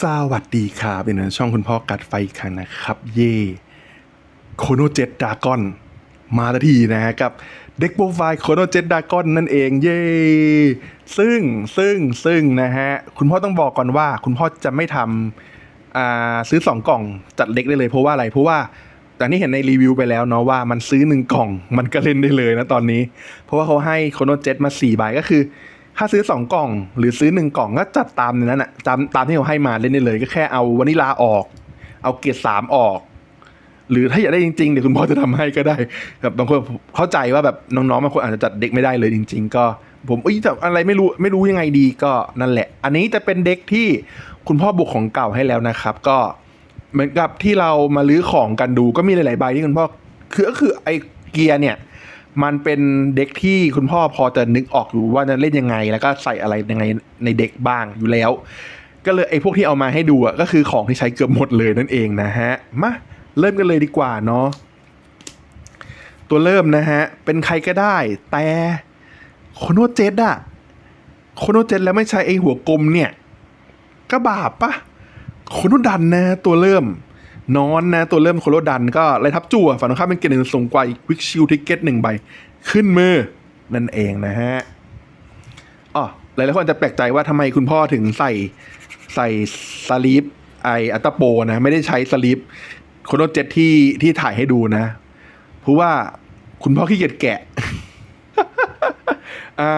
สวัสดีครับเป็นช่องคุณพ่อกัดไฟครั้งนะครับ เย่โคโนเจ็ดดากอน มาตทีนะฮะกับเด็กโปรไฟล์โคโนเจ็ดดากอนนั่นเองเย่ซึ่งซึ่งซึ่งนะฮะ คุณพ่อต้องบอกก่อนว่า คุณพ่อจะไม่ทำซื้อสองกล่องจัดเล็กได้เลยเพราะว่าอะไร เพราะว่าแต่นี่เห็นในรีวิวไปแล้วเนาะว่ามันซื้อหนึ่งกล่องมันก็เล่นได้เลยนะตอนนี้ เพราะว่าเขาให้โคโนเจ็ดมาสี่ใบก็คือ ถ้าซื้อสองกล่อง หรือซื้อหนึ่งกล่องก็จัดตามในนั้นอะตามตามที่เขาให้มาเล่นได้เลย ก็แค่เอาวานิลาออก เอาเกรดสามออก หรือถ้าอยากได้จริงๆเดี๋ยวคุณพ่อจะทำให้ก็ได้แบบบางคนเข้าใจว่าแบบน้องๆบางคนอาจจะจัดเด็กไม่ได้เลยจริง ๆ ก็ ผมเอ้ยแต่อะไรไม่รู้ไม่รู้ยังไงดีก็นั่นแหละ อันนี้จะเป็นเด็กที่คุณพ่อบุกของเก่าให้แล้วนะครับ ก็เหมือนกับที่เรามาลื้อของกันดูก็มีหลายๆใบที่คุณพ่อคือก็คือไอเกียร์เนี่ย มันเป็นเด็กที่คุณพ่อพอจะนึกออกอยู่ว่าจะเล่นยังไง แล้วก็ใส่อะไรยังไงในเด็กบ้างอยู่แล้ว ก็เลยไอ้พวกที่เอามาให้ดูอะก็คือของที่ใช้เกือบหมดเลยนั่นเองนะฮะมาเริ่มกันเลยดีกว่าเนาะตัวเริ่มนะฮะ เป็นใครก็ได้ แต่โคโนเจ็ดอะโคโนเจ็ดแล้วไม่ใช่ไอ้หัวกลมเนี่ย ก็บาปปะโคโนดันนะตัวเริ่ม นอนนะตัวเริ่มโคโนดันก็ไล่ทับจั่วฝั่งตรงข้ามเป็นเกณฑ์หนึ่งส่งกว่าควิกชิลทิกเก็ตหนึ่งใบ ขึ้นมือ นั่นเองนะฮะอ๋อหลายๆคนอาจจะแปลกใจว่าทำไมคุณพ่อถึงใส่ใส่สลีปไออัตตาโปนะ ไม่ได้ใช้สลีปโคโนเจ็ตที่ที่ถ่ายให้ดูนะ เพราะว่าคุณพ่อขี้เกียจแกะอ่า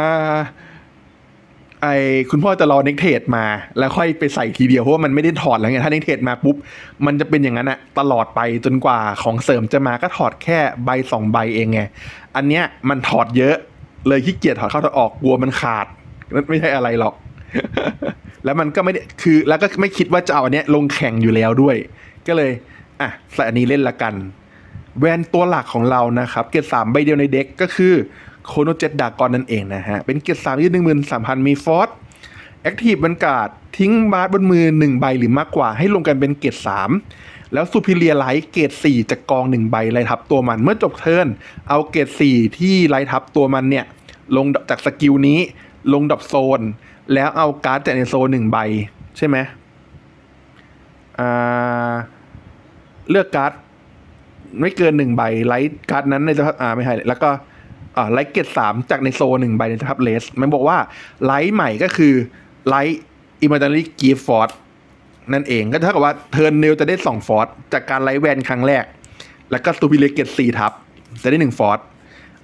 ไอคุณพ่อจะรอเน็กเทดมา แล้วค่อยไปใส่ทีเดียวเพราะว่ามันไม่ได้ถอดแล้วไงถ้าเน็กเทดมาปุ๊บ มันจะเป็นอย่างนั้นอะตลอดไปจนกว่าของเสริมจะมาก็ถอดแค่ใบสองใบเองไง อันเนี้ยมันถอดเยอะ เลยขี้เกียจถอดเข้าถอดออกกลัวมันขาดนั่นไม่ใช่อะไรหรอก แล้วมันก็ไม่ได้คือแล้วก็ไม่คิดว่าจะเอาอันเนี้ยลงแข่งอยู่แล้วด้วย ก็เลยอะใส่อันนี้เล่นละกัน แวนตัวหลักของเรานะครับ เกรดสามใบเดียวในเด็กก็คือโคโนเจ็ดดากอนนั่นเองนะฮะ เป็นเกรดสามยืดหนึ่งหมื่นสามพันมีฟอสแอคทีฟบรรกาศทิ้งบาสบนมือหนึ่งใบหรือมากกว่า ให้ลงกันเป็นเกรดสามแล้วซูพิเลียไลท์เกรดสี่จากกองหนึ่งใบไล่ทับตัวมันเมื่อจบเทิร์นเอาเกรดสี่ที่ไล่ทับตัวมันเนี่ยลงจากสกิลนี้ลงดับโซน แล้วเอาการ์ดจากในโซนหนึ่งใบ ใช่ไหมเลือกการ์ด ไม่เกินหนึ่งใบไลท์การ์ดนั้นในสภาพอ่าไม่ใช่แล้วก็อ่าไลท์เกตสามจากในโซหนึ่งใบในสภาพเลส มันบอกว่าไลท์ใหม่ก็คือไลท์อิม a จ i รี่กีฟอร์ดนั่นเองก็เท่ากับว่าเทิร์นเนลจะได้สองฟอร์ดจากการไลท์แวนครั้งแรก แล้วก็สตูพิเลเกตสี่ทับจะได้หนึ่งฟอร์ด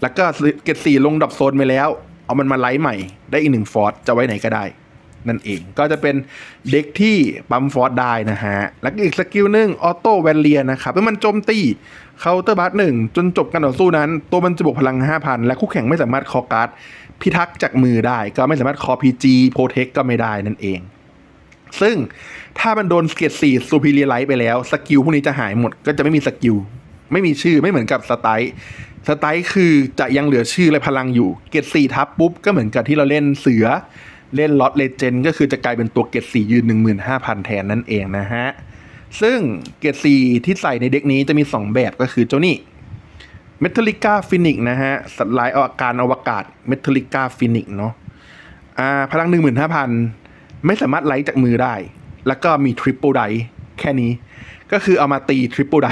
แล้วก็เกตสี่ลงดับโซนไปแล้ว เอามันมาไลท์ใหม่ได้อีกหนึ่งฟอร์ดจะไว้ไหนก็ได้ นั่นเอง ก็จะเป็นเด็กที่ปั๊มฟอร์สได้นะฮะ แล้วก็อีกสกิลหนึ่งออโต้แวนเลียนะครับเมื่อมันโจมตีเคาน์เตอร์บัสหนึ่งจนจบการต่อสู้นั้น ตัวมันจะบวกพลัง 5,000 และคู่แข่งไม่สามารถคอการ์ดพิทักษ์จากมือได้ ก็ไม่สามารถคอพีจีโปรเทคก็ไม่ได้นั่นเอง ซึ่งถ้ามันโดนสเกตสี่ซูพิเลียไลท์ไปแล้วสกิลพวกนี้จะหายหมดก็จะไม่มีสกิลไม่มีชื่อไม่เหมือนกับสไตล์สไตล์คือจะยังเหลือชื่อและพลังอยู่ เกตสี่ทับปุ๊บก็เหมือนกับที่เราเล่นเสือ เล่นล็อตเลเจนก็คือจะกลายเป็นตัวเกตสี่ยืน 15,000 แทนนั่นเองนะฮะ ซึ่งเกตสี่ที่ใส่ในเด็กนี้จะมี 2 แบบก็คือเจ้านี่เมทัลลิก้าฟินิกนะฮะ สัตว์ลายอวกาศอวกาศเมทัลลิก้าฟินิกเนาะอ่าพลัง 15,000 ไม่สามารถไลท์จากมือได้ แล้วก็มีทริปเปิลไดแค่นี้ ก็คือเอามาตีทริปเปิลได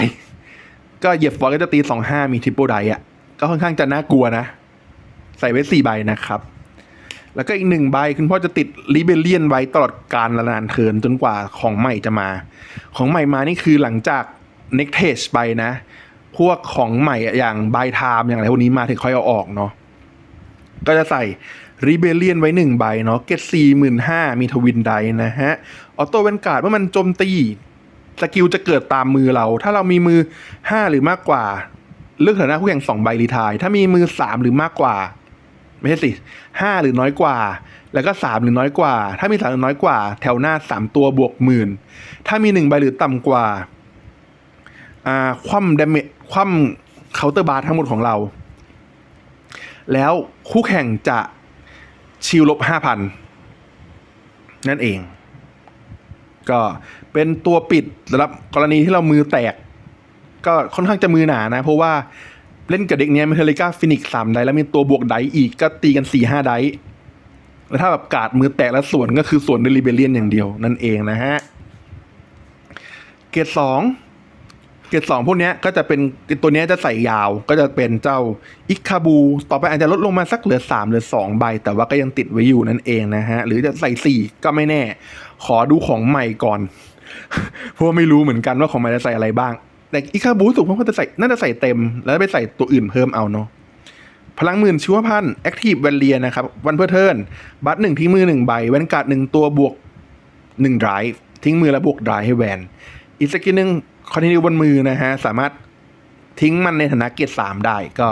ก็เหยียบฟอร์ก็จะตี 25 มีทริปเปิลไดอะก็ค่อนข้างจะน่ากลัวนะ ใส่ไว้ 4 ใบนะครับ แล้วก็อีกหนึ่งใบคุณพ่อจะติดลิเบเลียนไว้ตลอดการละนานเทินจนกว่าของใหม่จะมา ของใหม่มานี่คือหลังจากเน็กเทชไปนะ พวกของใหม่อย่างบายไทม์อย่างอะไรพวกนี้มาถึงค่อยเอาออกเนาะก็จะใส่รีเบเลียนไว้หนึ่งใบเนาะเกตสี่หมื่นห้ามีทวินไดนะฮะ ออโต้เวนการ์ดเมื่อมันโจมตีสกิลจะเกิดตามมือเรา ถ้าเรามีมือห้าหรือมากกว่า เลือกฐานะคู่แข่งสองใบรีทาย ถ้ามีมือสามหรือมากกว่า ไม่ใช่สิห้าหรือน้อยกว่า แล้วก็สามหรือน้อยกว่า ถ้ามีสามหรือน้อยกว่า แถวหน้าสามตัวบวกหมื่น ถ้ามีหนึ่งใบหรือต่ำกว่าอ่าคว่ำดเมจคว่ำเคาน์เตอร์บาร์ทั้งหมดของเรา แล้วคู่แข่งจะชิลลบห้าพันนั่นเอง ก็เป็นตัวปิดสำหรับกรณีที่เรามือแตก ก็ค่อนข้างจะมือหนานะ เพราะว่า เล่นกับเด็กเนี้ยเมทัลลิก้าฟินิกสามไดแล้วมีตัวบวกไดอีกก็ตีกันสี่ห้าไดแล้วถ้าแบบกาดมือแตกแล้วสวนก็คือส่วนเดลิเบเลียนอย่างเดียวนั่นเองนะฮะ เกรดสองเกรดสองพวกเนี้ยก็จะเป็นตัวเนี้ยจะใส่ยาวก็จะเป็นเจ้าอิคาบู ต่อไปอาจจะลดลงมาสักเหลือสามหลือสองใบ แต่ว่าก็ยังติดไว้อยู่นั่นเองนะฮะ หรือจะใส่สี่ก็ไม่แน่ ขอดูของใหม่ก่อน เพราะไม่รู้เหมือนกันว่าของใหม่จะใส่อะไรบ้าง แต่อิคาบูสุกเพราะว่าจะใส่น่าจะใส่เต็ม แล้วไปใส่ตัวอื่นเพิ่มเอาเนาะพลังหมื่นชีวพันธ์แอคทีฟแวนเลียนะครับ วันเพื่อเทิร์นบัตหนึ่งทิ้งมือหนึ่งใบแวนการ์ดหนึ่งตัวบวกหนึ่งไดรฟ์ทิ้งมือแล้วบวกไดรฟ์ให้แวน อีกสกิลหนึ่งคอนติเนียบนมือนะฮะ สามารถทิ้งมันในฐานะเกียรติสามได้ก็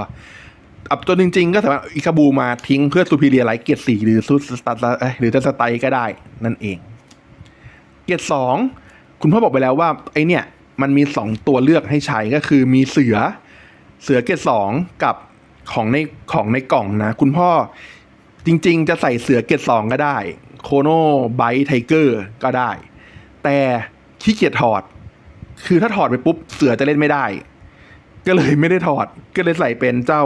อับตัวจริง ๆ ก็สามารถอิคาบูมาทิ้งเพื่อซูพีเรียไลท์เกียรติสี่หรือซูสตาร์หรือจะสไตล์ก็ได้นั่นเอง เกียรติสองคุณพ่อบอกไปแล้วว่าไอเนี่ย มันมีสองตัวเลือกให้ใช้ก็คือมีเสือเสือเกรดสองกับของในของในกล่องนะ คุณพ่อจริง ๆ จะใส่เสือเกรดสองก็ได้โคโนไบไทเกอร์ก็ได้ แต่ขี้เกียจถอด คือถ้าถอดไปปุ๊บเสือจะเล่นไม่ได้ ก็เลยไม่ได้ถอด ก็เลยใส่เป็นเจ้า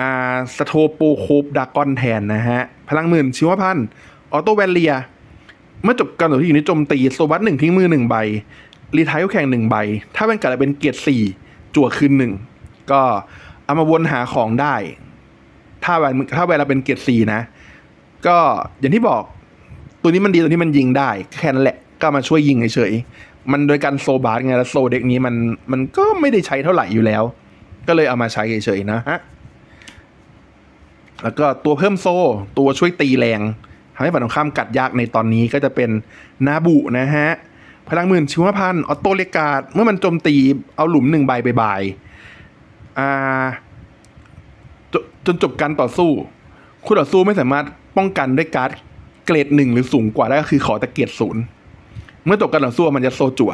อ่าสโทโปโคบดากอนแทนนะฮะ พลังหมื่นชิวพันออโตแวนเลีย เมื่อจบการต่อที่อยู่ในโจมตีโซบัสหนึ่งทิ้งมือหนึ่งใบ รีทายแข่งหนึ่งใบ ถ้าเป็นการเป็นเกียรติสี่จั่วคืนหนึ่งก็เอามาวนหาของได้ ถ้าแวนถ้าแวนเราเป็นเกียรติสี่นะ ก็อย่างที่บอกตัวนี้มันดีตัวนี้มันยิงได้ แค่นั้นแหละก็มาช่วยยิงเฉยๆมันโดยการโซบาร์ไงแล้วโซเด็กนี้มันมันก็ไม่ได้ใช้เท่าไหร่อยู่แล้ว ก็เลยเอามาใช้เฉยๆนะฮะแล้วก็ตัวเพิ่มโซตัวช่วยตีแรงทำให้ฝั่งตรงข้ามกัดยากในตอนนี้ก็จะเป็นนาบุนะฮะ พลังหมื่นชิวพันออโตเลกาดเมื่อมันโจมตีเอาหลุมหนึ่งใบไปบายอ่าจจนจบการต่อสู้ คู่ต่อสู้ไม่สามารถป้องกันด้วยการ์ดเกรดหนึ่งหรือสูงกว่าได้ก็คือขอแต่เกรดศูนย์เมื่อจบการต่อสู้มันจะโซจั่ว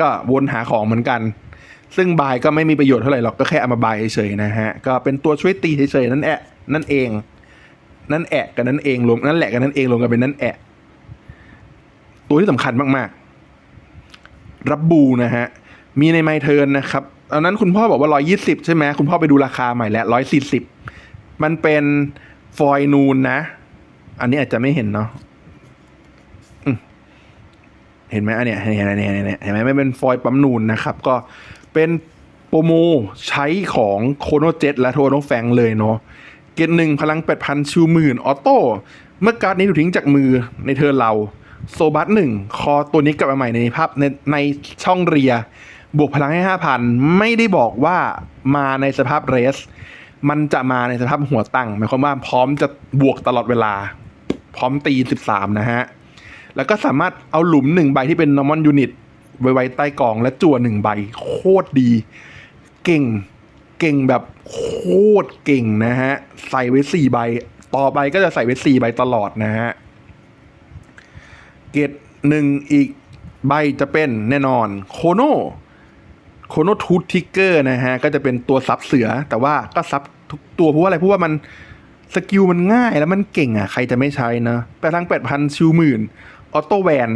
ก็วนหาของเหมือนกัน ซึ่งบายก็ไม่มีประโยชน์เท่าไหร่หรอกก็แค่เอามาบายเฉยๆนะฮะ ก็เป็นตัวช่วยตีเฉยๆนั่นแอะนั่นเอง นั่นแอะกันนั่นเองรวมนั่นแหละกันนั่นเองรวมกันเป็นนั่นแอะตัวที่สำคัญมากๆ รับบูนะฮะ มีในไมเทิร์นนะครับตอนนั้นคุณพ่อบอกว่า 120 ใช่ไหมคุณพ่อไปดูราคาใหม่แล้ว 140 มันเป็นฟอยนูนนะ อันนี้อาจจะไม่เห็นเนาะเห็นไหมอันเนี้ยเห็นไหมเห็นไหมเห็นไหมไม่เป็นฟอยล์ปั๊มนูนนะครับ ก็เป็นโปรโมใช้ของโคโนเจ็ตและโทโนแฟงเลยเนาะเกตหนึ่งพลัง8,000ชิวหมื่นออโต้เมื่อการ์ดนี้ถูกทิ้งจากมือในเทินเรา โซบัสหนึ่งคอตัวนี้กลับมาใหม่ในภาพในในช่องเรีย บวกพลังให้5,000ไม่ได้บอกว่ามาในสภาพเรส มันจะมาในสภาพหัวตั้งหมายความว่าพร้อมจะบวกตลอดเวลา พร้อมตี13นะฮะ แล้วก็สามารถเอาหลุมหนึ่งใบที่เป็น normal unit ไว้ไว้ใต้กองและจั่วหนึ่งใบ โคตรดี เก่ง เก่งแบบโคตรเก่งนะฮะ ใส่ไว้สี่ใบ ต่อไปก็จะใส่ไว้สี่ใบตลอดนะฮะ เกตหนึ่งอีกใบจะเป็นแน่นอนโคโนโคโนทูทิกเกอร์นะฮะ ก็จะเป็นตัวซับเสือ แต่ว่าก็ซับทุกตัวเพราะว่าอะไรเพราะว่ามันสกิลมันง่ายแล้วมันเก่งอะ ใครจะไม่ใช้นะแปดทั้งแปดพันชิวหมื่นออโต้แวน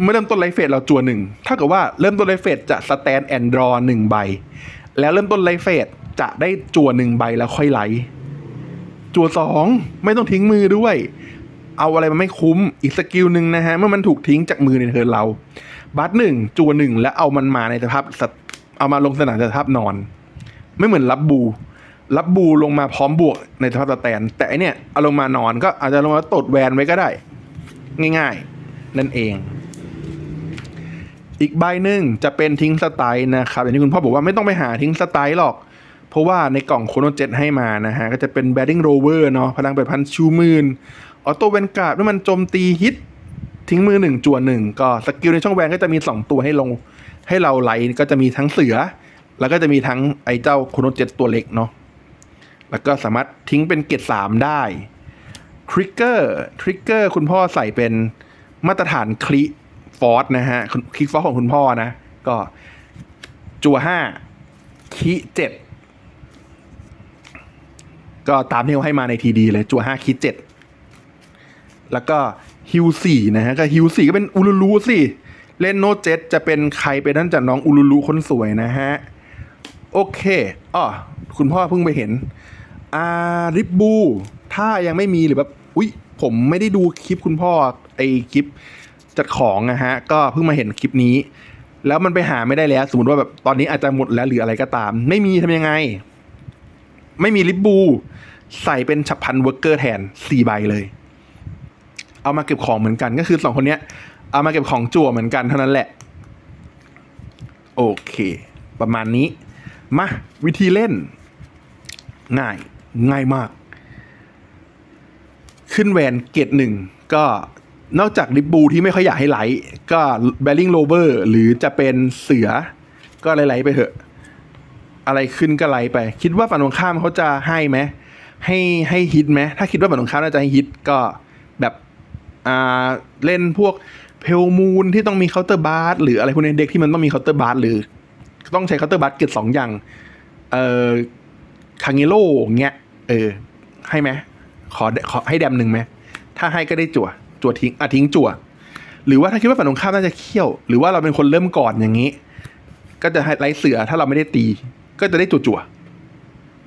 เมื่อเริ่มต้นไลฟ์เฟสเราจัวหนึ่งเท่ากับว่าเริ่มต้นไลฟ์เฟสจะสแตนแอนดรอหนึ่งใบ แล้วเริ่มต้นไลฟ์เฟสจะได้จัวหนึ่งใบแล้วค่อยไลฟ์จัวสองไม่ต้องทิ้งมือด้วย เอาอะไรมาไม่คุ้มอีกสกิลหนึ่งนะฮะ เมื่อมันถูกทิ้งจากมือในเทิร์นเรา บัตหนึ่งจัวหนึ่งแล้วเอามันมาในสภาพสตเอามาลงสนามในสภาพนอน ไม่เหมือนรับบู รับบูลงมาพร้อมบวกในสภาพสแตน แต่อันเนี้ยเอาลงมานอนก็อาจจะลงมาตดแวนไว้ก็ได้ ง่ายๆ นั่นเอง อีกใบหนึ่งจะเป็นทิ้งสไตล์นะครับอย่างที่คุณพ่อบอกว่าไม่ต้องไปหาทิ้งสไตล์หรอกเพราะว่าในกล่องโคโนเจ็ตให้มานะฮะ ก็จะเป็นแบดดิ้งโรเวอร์เนาะพลังแปดพันชูมื่น ออโต้เวนการ์ดเมื่อมันโจมตีฮิต ทิ้งมือหนึ่งจวนหนึ่งก็สกิลในช่องแวนก็จะมีสองตัวให้ลง ให้เราไลท์ก็จะมีทั้งเสือ แล้วก็จะมีทั้งไอ้เจ้าโคโนเจ็ตตัวเล็กเนาะแล้วก็สามารถทิ้งเป็นเกตสามได้ทริกเกอร์ทริกเกอร์คุณพ่อใส่เป็นมาตรฐานคลิฟอร์สนะฮะคลิฟอร์สของคุณพ่อนะ ก็จัวห้าคิเจ็ดก็ตามที่เขาให้มาในทีดีเลยจัวห้าคิเจ็ด แล้วก็ฮิวสี่นะฮะก็ฮิวสี่ก็เป็นอูลูลูสิเล่นโนเจ็ตจะเป็นใครไปนั่นจากน้องอูลูลูคนสวยนะฮะ โอเคอ๋อคุณพ่อเพิ่งไปเห็นอาริบบู ถ้ายังไม่มีหรือแบบ อุ๊ย ผมไม่ได้ดูคลิปคุณพ่อไอคลิปจัดของนะฮะ ก็เพิ่งมาเห็นคลิปนี้ แล้วมันไปหาไม่ได้แล้ว สมมติว่าแบบตอนนี้อาจจะหมดแล้วหรืออะไรก็ตาม ไม่มีทำยังไง ไม่มีลิปบู ใส่เป็นฉับพันเวิร์กเกอร์แทนสี่ใบเลย เอามาเก็บของเหมือนกัน ก็คือสองคนเนี้ย เอามาเก็บของจั่วเหมือนกันเท่านั้นแหละ โอเค ประมาณนี้ มาวิธีเล่น ง่ายง่ายมาก ขึ้นแวนเกตหนึ่งก็นอกจากลิปบูที่ไม่ค่อยอยากให้ไหล ก็แบลลิงโรเวอร์หรือจะเป็นเสือ ก็ไหลๆไปเถอะ อะไรขึ้นก็ไหลไป คิดว่าฝั่งตรงข้ามเขาจะให้ไหมให้ให้ฮิตไหมถ้าคิดว่าฝั่งตรงข้ามน่าจะให้ฮิตก็ เล่นพวกเพลมูนที่ต้องมีเคาน์เตอร์บาร์หรืออะไรพวกนี้เด็กที่มันต้องมีเคาน์เตอร์บาร์หรือ ต้องใช้เคาน์เตอร์บาร์เกตสองอย่าง เอ่อคางเงโร่เงี้ย เออ ให้ไหมขอขอให้แดมหนึ่งไหมถ้าให้ก็ได้จั่ว จั่วทิ้งอะทิ้งจั่ว หรือว่าถ้าคิดว่าฝั่งตรงข้ามน่าจะเคี่ยว หรือว่าเราเป็นคนเริ่มก่อนอย่างนี้ ก็จะให้ไล่เสือถ้าเราไม่ได้ตี ก็จะได้จั่วจั่ว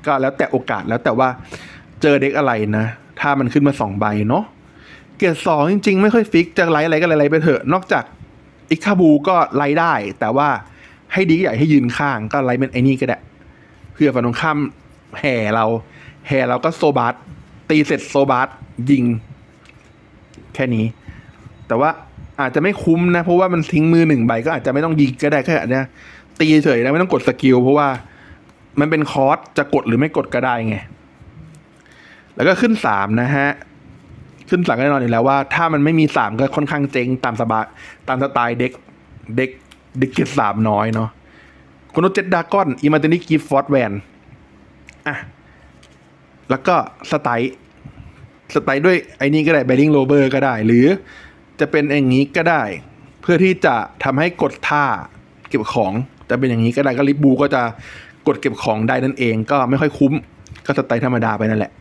ก็แล้วแต่โอกาสแล้วแต่ว่าเจอเด็กอะไรนะ ถ้ามันขึ้นมาสองใบเนาะ เกียร์สองจริง ๆ ไม่ค่อยฟิกจะไล่อะไรก็ไล่ๆไปเถอะ นอกจากอิคาบูก็ไล่ได้ แต่ว่าให้ดีใหญ่ให้ยืนข้างก็ไล่เป็นไอ้นี่ก็ได้เพื่อฝั่งตรงข้ามแห่เราแห่เราก็โซบาสตีเสร็จโซบาสยิง แค่นี้ แต่ว่าอาจจะไม่คุ้มนะ เพราะว่ามันทิ้งมือหนึ่งใบก็อาจจะไม่ต้องยิงก็ได้แค่อาจจะตีเฉยนะไม่ต้องกดสกิลเพราะว่ามันเป็นคอร์สจะกดหรือไม่กดก็ได้ไง แล้วก็ขึ้นสามนะฮะ ขึ้นสามก็แน่นอนอยู่แล้วว่า ถ้ามันไม่มีสามก็ค่อนข้างเจ๊งตามสบายตามสไตล์เด็กเด็กเด็กเกตสามน้อยเนาะคุณโนเจ็ดดากอนอิมาตินิกิฟฟอร์ดแวนอะ แล้วก็สไตล์สไตล์ด้วยไอ้นี่ก็ได้แบ d ิงโรเบอร์ก็ได้ หรือจะเป็นอย่างนี้ก็ได้ เพื่อที่จะทำให้กดท่าเก็บของจะเป็นอย่างนี้ก็ได้ก็ลิบูก็จะกดเก็บของได้นั่นเอง ก็ไม่ค่อยคุ้ม ก็สไตล์ธรรมดาไปนั่นแหละ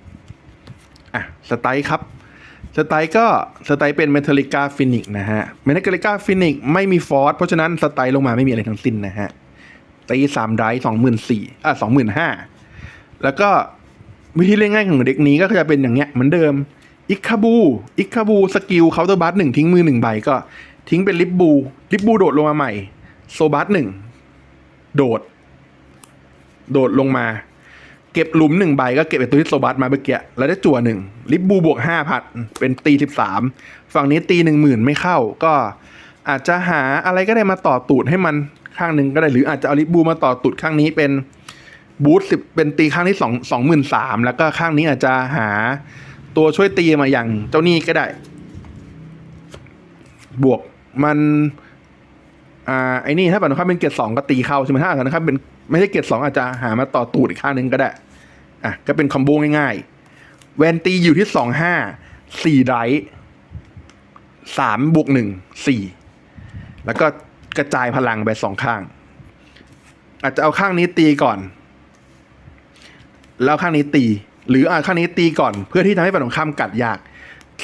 อะ สไตล์ครับ สไตล์ก็สไตล์เป็นเมทัลลิกาฟินิกนะฮะเมทัลลิกาฟินิกไม่มีฟอร์สเพราะฉะนั้นสไตล์ลงมาไม่มีอะไรทั้งสิ้นนะฮะตีสามได้สองหมื่นสี่อะสองหมื่นห้าแล้วก็วิธีเล่นง่ายของเด็กนี้ก็จะเป็นอย่างเงี้ยเหมือนเดิมอิคาบูอิคาบูสกิลเคาน์เตอร์บัสหนึ่งทิ้งมือหนึ่งใบก็ทิ้งเป็นลิปบูลิปบูโดดลงมาใหม่ โซบัสหนึ่งโดด โดดลงมา เก็บหลุมหนึ่งใบก็เก็บไอ้ตัวที่โซบัสมาเมื่อกี้แล้วได้จั่วหนึ่งลิปบูบวกห้าพันเป็นตีสิบสามฝั่งนี้ตีหนึ่งหมื่นไม่เข้า ก็อาจจะหาอะไรก็ได้มาต่อตูดให้มันข้างหนึ่งก็ได้หรืออาจจะเอาลิปบูมาต่อตูดข้างนี้เป็นบูทสิบเป็นตีข้างที่สองสองหมื่นสามแล้วก็ข้างนี้อาจจะหาตัวช่วยตีมาอย่างเจ้านี่ก็ได้ บวกมันอ่าไอ้นี่ถ้าแบบนะครับเป็นเกรดสองก็ตีเข้าใช่ไหมถ้าแบบนะครับเป็น ไม่ใช่เกรดสองอาจจะหามาต่อตูดอีกข้างหนึงก็ได้ อะ ก็เป็นคอมโบง่ายๆ แวนตีอยู่ที่สองห้าสี่ไดสามบวกหนึ่งสี่แล้วก็กระจายพลังไปสองข้าง อาจจะเอาข้างนี้ตีก่อน แล้วข้างนี้ตี หรืออาข้างนี้ตีก่อน เพื่อที่ทำให้ฝั่งตรงข้ามกัดยาก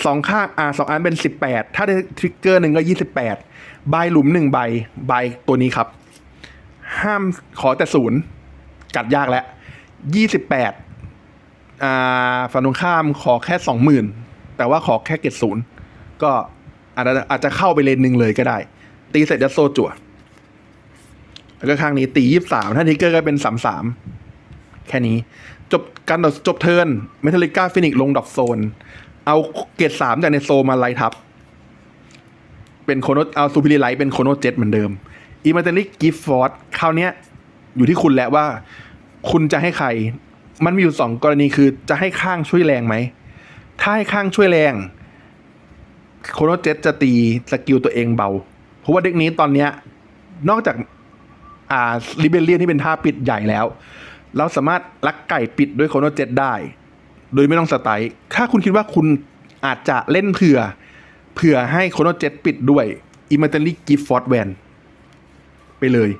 สองข้างอ่าสองอันเป็นสิบแปดถ้าได้ทริกเกอร์หนึ่งก็ยี่สิบแปดใบหลุมหนึ่งใบใบตัวนี้ครับ ห้ามขอแต่ศูนย์กัดยากแล้วยี่สิบแปดอ่าฝั่งตรงข้ามขอแค่สองหมื่นแต่ว่าขอแค่เกตศูนย์ก็อาจจะอาจจะเข้าไปเลนหนึ่งเลยก็ได้ ตีเสร็จจะโซจั่วแล้วก็ข้างนี้ตียี่สามถ้าทิกเกอร์ก็เป็นสามสามแค่นี้ จบการจบเทิร์นเมทัลลิก้าฟินิกลงดอกโซน เอาเกตสามจากในโซมาไลทับ เป็นโคโนเอาซูพิลีไลท์เป็นโคโนเจ็ตเหมือนเดิม อีมาเตลิกกิฟฟอร์ดคราวนี้ยอยู่ที่คุณแหละว่า คุณจะให้ใคร มันมีอยู่สองกรณีคือจะให้ข้างช่วยแรงไหม ถ้าให้ข้างช่วยแรง โคโนเจ็ตจะตีสกิลตัวเองเบา เพราะว่าเด็กนี้ตอนเนี้ยนอกจากอ่าลิเบเลียนที่เป็นท่าปิดใหญ่แล้ว เราสามารถลักไก่ปิดด้วยโคโนเจ็ตได้ โดยไม่ต้องสไตล์ถ้าคุณคิดว่าคุณอาจจะเล่นเผื่อ เผื่อให้โคโนเจ็ตปิดด้วยอิม a เ a ลี่กิฟฟอร์ดแวน ไปเลย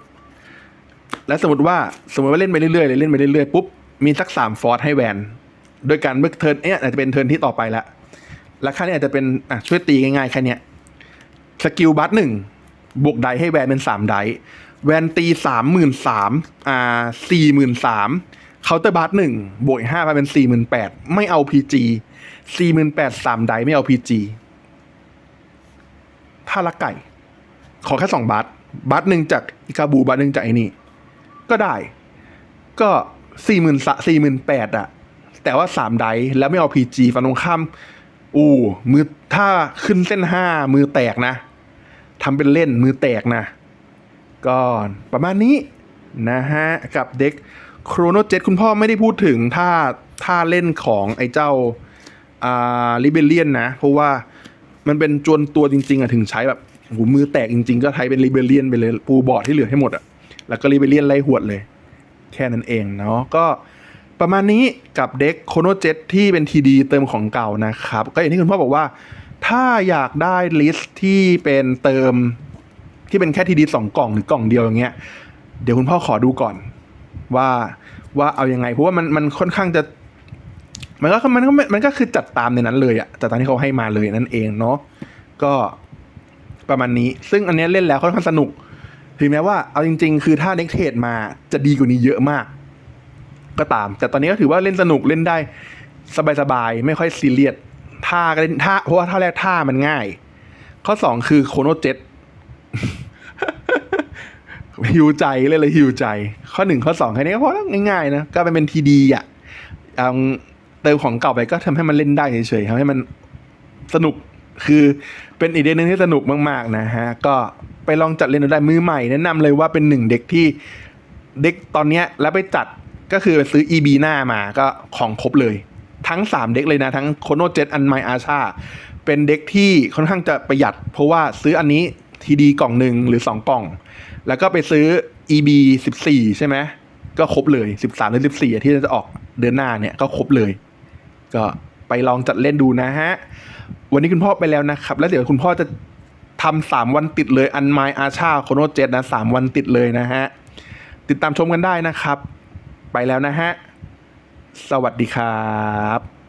และสมมติว่าสมมติว่าเล่นไปเรื่อยๆเลยเล่นไปเรื่อยๆปุ๊บมีสักสามฟอร์ดให้แวน โดยการเมื่อเทิร์นเนี้ยอาจจะเป็นเทิร์นที่ต่อไปละและค่านี้อาจจะเป็นอะช่วยตีง่ายๆแค่เนี้ยสกิลบัตหนึ่งบวกไดให้แวนเป็นสามไดแวนตีสามหมื่นสามอ่าสี่หมื่นสามเคาน์เตอร์บัตหนึ่งบวกห้าไปเป็นสี่หมื่นแปดไม่เอาพีจีสี่หมื่นแปดสามไดไม่เอาพีจีถ้าละไก่ ขอแค่สองบาท บัตหนึ่งจากอิกาบูบัตหนึ่งจากไอ้นี่ ก็ได้ ก็สี่หมื่นสี่หมื่นแปดอะแต่ว่าสามไดแล้วไม่เอาพีจีฟันตรงข้ามอู้มือถ้าขึ้นเส้นห้ามือแตกนะทำเป็นเล่นมือแตกนะ ก็ประมาณนี้นะฮะ กับเด็กโครโนเจ็ตคุณพ่อไม่ได้พูดถึงท่าท่าเล่นของไอ้เจ้าอ่าลิเบเลียนนะ เพราะว่ามันเป็นจวนตัวจริง ๆอะถึงใช้แบบ หูมือแตกจริง ๆ ก็ใช้เป็นลิเบเลียนไปเลยปูบอร์ดที่เหลือให้หมดอะแล้วก็ลิเบเลียนไล่หวดเลย แค่นั้นเองเนาะก็ประมาณนี้กับเด็กโคโนเจ็ตที่เป็นทีดีเติมของเก่านะครับ ก็อย่างที่คุณพ่อบอกว่า ถ้าอยากได้ลิสต์ที่เป็นเติมที่เป็นแค่ทีดีสองกล่องหรือกล่องเดียวอย่างเงี้ยเดี๋ยวคุณพ่อขอดูก่อน ว่าว่าเอายังไง เพราะว่ามันมันค่อนข้างจะ มันก็มันก็มันก็คือจัดตามในนั้นเลยอะจัดตามที่เขาให้มาเลยนั่นเองเนาะก็ ประมาณนี้ ซึ่งอันนี้เล่นแล้วค่อนข้างสนุก ถึงแม้ว่าเอาจริง ๆ คือถ้าเน็กเทดมาจะดีกว่านี้เยอะมาก ก็ตาม แต่ตอนนี้ก็ถือว่าเล่นสนุกเล่นได้สบายๆ ไม่ค่อยซีเรียสท่าก็เล่นท่าเพราะว่าท่าแรกท่ามันง่าย ข้อสองคือโคโนเจ็ตหิวใจเลยเลยหิวใจ ข้อหนึ่งข้อสองแค่นี้ก็พอแล้วง่ายๆนะก็เป็นเป็นทีดีอะเติมของเก่าไปก็ทำให้มันเล่นได้เฉยๆทำให้มันสนุก คือเป็นอีกเด็กหนึ่งที่สนุกมากๆนะฮะ ก็ไปลองจัดเล่นดูได้มือใหม่แนะนำเลยว่าเป็นหนึ่งเด็กที่เด็กตอนเนี้ยแล้วไปจัดก็คือไปซื้อ EB หน้ามาก็ของครบเลย ทั้ง 3 เด็กเลยนะ ทั้งโคโนเจ็ตอันไมอาชาเป็นเด็กที่ค่อนข้างจะประหยัด เพราะว่าซื้ออันนี้ทีดีกล่องหนึ่งหรือ 2 กล่อง แล้วก็ไปซื้อ EB 14 ใช่ไหมก็ครบเลย 13หรือ14 ที่จะออกเดือนหน้าเนี่ยก็ครบเลย ก็ ไปลองจัดเล่นดูนะฮะ วันนี้คุณพ่อไปแล้วนะครับ แล้วเดี๋ยวคุณพ่อจะทำสามวันติดเลยอันไมอาชาโคโนเจ็ตนะสามวันติดเลยนะฮะ ติดตามชมกันได้นะครับ ไปแล้วนะฮะ สวัสดีครับ